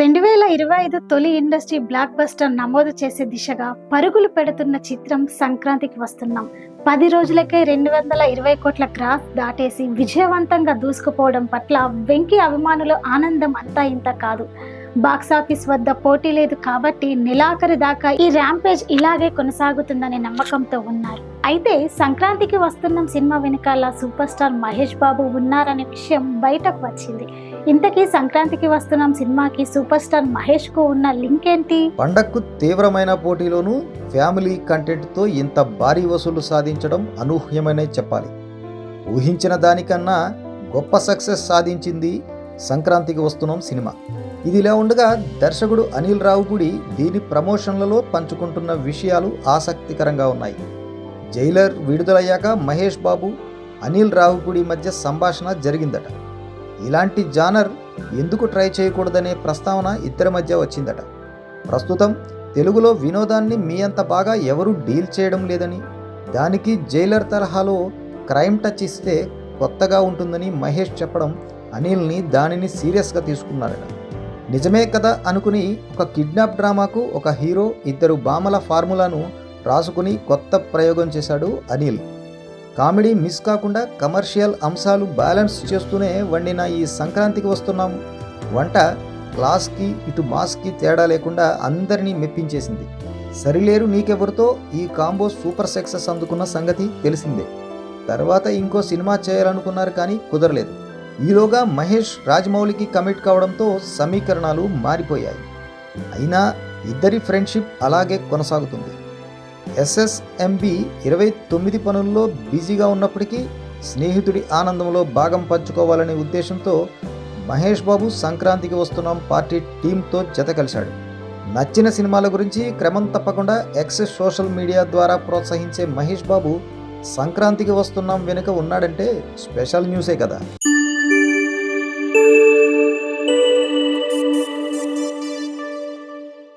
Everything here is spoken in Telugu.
రెండు వేల ఇరవై ఐదు తొలి ఇండస్ట్రీ బ్లాక్ బస్టర్ నమోదు చేసే దిశగా పరుగులు పెడుతున్న చిత్రం సంక్రాంతికి వస్తున్నాం. పది రోజులకే రెండు వందల ఇరవై కోట్ల క్రాస్ దాటేసి విజయవంతంగా దూసుకుపోవడం పట్ల వెంకీ అభిమానుల ఆనందం అంతా ఇంత కాదు. బాక్సాఫీస్ వద్ద పోటీ లేదు కాబట్టి నెలాఖరు దాకా ఈ ర్యాంపేజ్ ఇలాగే కొనసాగుతుందనే నమ్మకంతో ఉన్నారు. అయితే సంక్రాంతికి వస్తున్న సినిమా వెనకాల సూపర్ స్టార్ మహేష్ బాబు ఉన్నారనే విషయం బయటకు వచ్చింది. ఇంతకీ సంక్రాంతికి వస్తున్నాం సినిమాకి సూపర్ స్టార్ మహేష్కు ఉన్న లింక్ ఏంటి? పండక్కు తీవ్రమైన పోటీలోనూ ఫ్యామిలీ కంటెంట్తో ఇంత భారీ వసూలు సాధించడం అనూహ్యమనే చెప్పాలి. ఊహించిన దానికన్నా గొప్ప సక్సెస్ సాధించింది సంక్రాంతికి వస్తున్నాం సినిమా. ఇదిలా ఉండగా దర్శకుడు అనిల్ రావుపూడి దీని ప్రమోషన్లలో పంచుకుంటున్న విషయాలు ఆసక్తికరంగా ఉన్నాయి. జైలర్ విడుదలయ్యాక మహేష్ బాబు అనిల్ రావుపూడి మధ్య సంభాషణ జరిగిందట. ఇలాంటి జానర్ ఎందుకు ట్రై చేయకూడదనే ప్రస్తావన ఇద్దరి మధ్య వచ్చిందట. ప్రస్తుతం తెలుగులో వినోదాన్ని మీ అంత బాగా ఎవరూ డీల్ చేయడం లేదని దానికి జైలర్ తరహాలో క్రైమ్ టచ్ ఇస్తే కొత్తగా ఉంటుందని మహేష్ చెప్పడం అనిల్ని దానిని సీరియస్గా తీసుకున్నారట. నిజమే కదా అనుకుని ఒక కిడ్నాప్ డ్రామాకు ఒక హీరో ఇద్దరు బామల ఫార్ములాను రాసుకుని కొత్త ప్రయోగం చేశాడు అనిల్. కామెడీ మిస్ కాకుండా కమర్షియల్ అంశాలు బ్యాలెన్స్ చేస్తూనే వండిన ఈ సంక్రాంతికి వస్తున్నాం వంట క్లాస్కి ఇటు మాస్కి తేడా లేకుండా అందరినీ మెప్పించేసింది. సరిలేరు నీకెవరితో ఈ కాంబో సూపర్ సక్సెస్ అందుకున్న సంగతి తెలిసిందే. తర్వాత ఇంకో సినిమా చేయాలనుకున్నారు కానీ కుదరలేదు. ఈలోగా మహేష్ రాజమౌళికి కమిట్ కావడంతో సమీకరణాలు మారిపోయాయి. అయినా ఇద్దరి ఫ్రెండ్షిప్ అలాగే కొనసాగుతుంది. ఎస్ఎస్ఎంబి ఇరవై తొమ్మిది పనుల్లో బిజీగా ఉన్నప్పటికీ స్నేహితుడి ఆనందంలో భాగం పంచుకోవాలనే ఉద్దేశంతో మహేష్ బాబు సంక్రాంతికి వస్తున్నాం పార్టీ టీంతో జత కలిశాడు. నచ్చిన సినిమాల గురించి క్రమం తప్పకుండా ఎక్సెస్ సోషల్ మీడియా ద్వారా ప్రోత్సహించే మహేష్ బాబు సంక్రాంతికి వస్తున్నాం వెనుక ఉన్నాడంటే స్పెషల్ న్యూసే కదా.